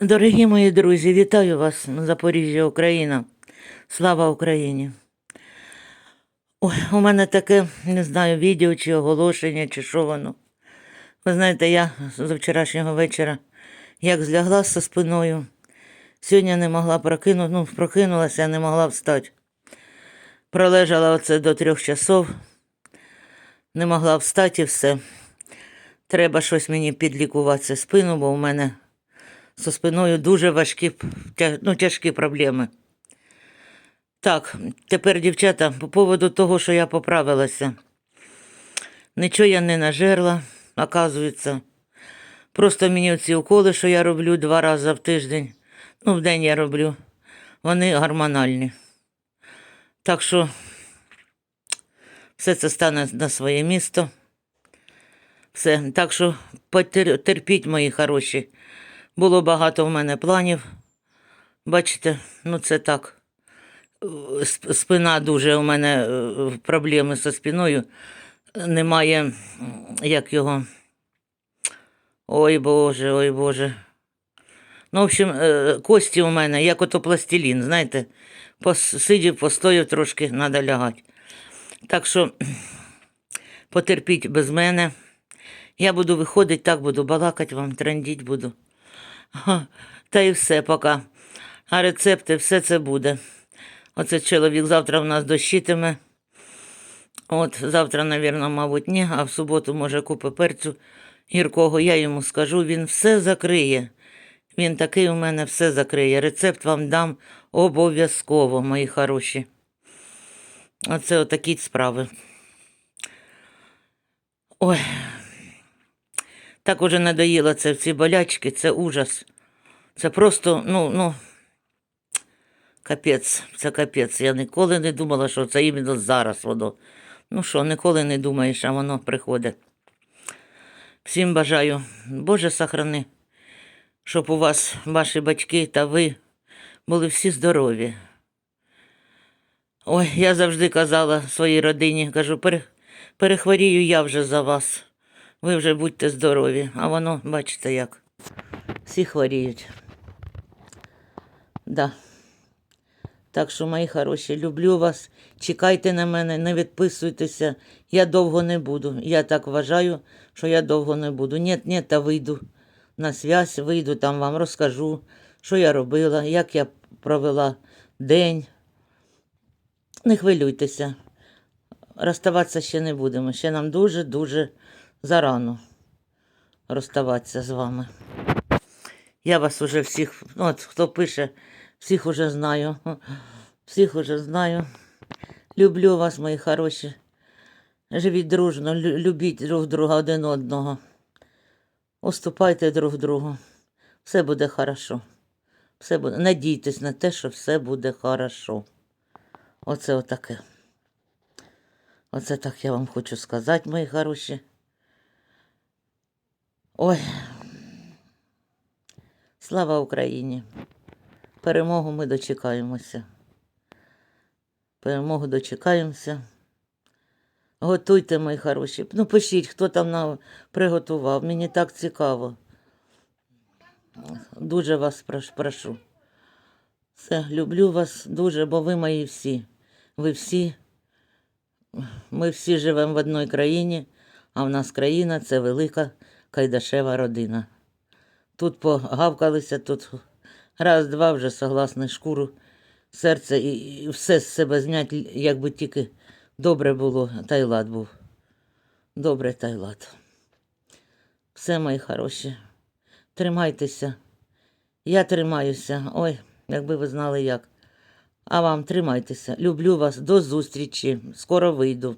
Дорогі мої друзі, вітаю вас, Запоріжжя, Україна. Слава Україні. Ой, у мене таке, не знаю, відео чи оголошення, чи що воно. Ви знаєте, я з вчорашнього вечора як злягла зі спиною. Сьогодні не могла прокинути, ну, прокинулася, не могла встати. Пролежала оце до трьох часов, не могла встати і все. Треба щось мені підлікувати спину, бо у мене зі спиною дуже важкі, ну, тяжкі проблеми. Так, тепер, дівчата, по поводу того, що я поправилася. Нічого я не нажерла, оказується. Просто мені ці уколи, що я роблю два рази в тиждень, ну, в день я роблю, вони гормональні. Так що все це стане на своє місто. Все. Так що потер- терпіть, мої хороші. Було багато в мене планів. Бачите, ну це так. Спина дуже у мене е, проблеми зі спиною. Немає, як його. Ой Боже, ой Боже. Ну, в общем, е, кості у мене, як ото пластилін, знаєте, посидів, постояв трошки, треба лягати. Так що потерпіть без мене. Я буду виходити, так буду балакати вам, трендіть буду. Та і все поки. А рецепти, все це буде. Оце чоловік завтра в нас дощитиме. От завтра, навірно, мабуть, ні, а в суботу, може, купи перцю гіркого, я йому скажу, він все закриє. Він такий у мене все закриє. Рецепт вам дам обов'язково, мої хороші. Оце отакі справи. Ой. Так уже надоїло це ці болячки, це ужас. Це просто, ну, ну, капець, це капець. Я ніколи не думала, що це іменно зараз воно. Ну що, ніколи не думаєш, а воно приходить. Всім бажаю, Боже сохрани, щоб у вас ваші батьки та ви були всі здорові. Ой, я завжди казала своїй родині, кажу, перехворію я вже за вас. Ви вже будьте здорові, а воно, бачите як. Всі хворіють. Да. Так що, мої хороші, люблю вас. Чекайте на мене, не відписуйтеся. Я довго не буду. Я так вважаю, що я довго не буду. Ні, ні, та вийду на связь, вийду, там вам розкажу, що я робила, як я провела день. Не хвилюйтеся. Розставатися ще не будемо. Ще нам дуже-дуже зарано розставатися з вами. Я вас уже всіх, ну, от хто пише, всіх уже знаю. Всіх уже знаю. Люблю вас, мої хороші. Живіть дружно, любіть друг друга один одного. Уступайте друг другу. Все буде хорошо. Все буде. Надійтесь на те, що все буде хорошо. Оце отаке. Оце так я вам хочу сказати, мої хороші. Ой. Слава Україні! Перемогу ми дочекаємося. Перемогу дочекаємося. Готуйте, мої хороші. Ну, пишіть, хто там нам приготував. Мені так цікаво. Дуже вас прошу. Все, люблю вас дуже, бо ви мої всі. Ви всі. Ми всі живемо в одній країні, а в нас країна це велика кайдашева родина. Тут погавкалися, тут раз-два вже согласне шкуру, серце і, все з себе зняти, якби тільки добре було, та й лад був. Добре та й лад. Все, мої хороші, тримайтеся. Я тримаюся. Ой, якби ви знали як. А вам тримайтеся. Люблю вас. До зустрічі. Скоро вийду.